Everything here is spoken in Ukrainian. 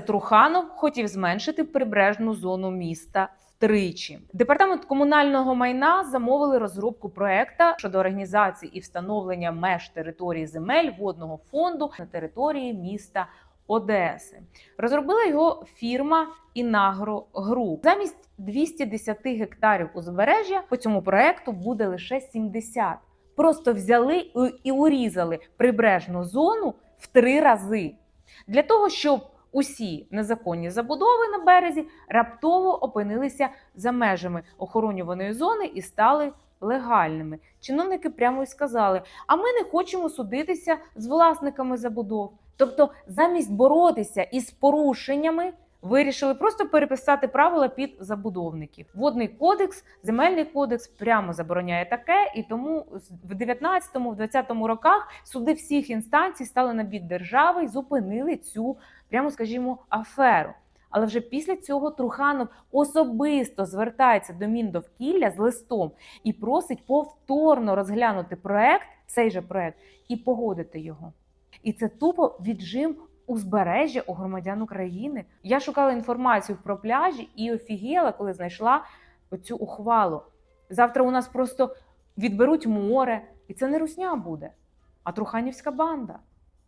Труханов хотів зменшити прибережну зону міста втричі. Департамент комунального майна замовили розробку проекта щодо організації і встановлення меж території земель водного фонду на території міста Одеси. Розробила його фірма Інагро Груп. Замість 210 гектарів узбережжя по цьому проекту буде лише 70. Просто взяли і- урізали прибережну зону в три рази для того, щоб усі незаконні забудови на березі раптово опинилися за межами охоронюваної зони і стали легальними. Чиновники прямо й сказали: а ми не хочемо судитися з власниками забудов. Тобто, замість боротися із порушеннями. Вирішили просто переписати правила під забудовників. Водний кодекс, земельний кодекс прямо забороняє таке, і тому в 19-му, в 20-му роках суди всіх інстанцій стали на бік держави і зупинили цю, прямо скажімо, аферу. Але вже після цього Труханов особисто звертається до Міндовкілля з листом і просить повторно розглянути проект, цей же проект, і погодити його. І це тупо віджим узбережжя у громадян України. Я шукала інформацію про пляжі і офігела, коли знайшла цю ухвалу. Завтра у нас просто відберуть море, і це не русня буде, а Труханівська банда.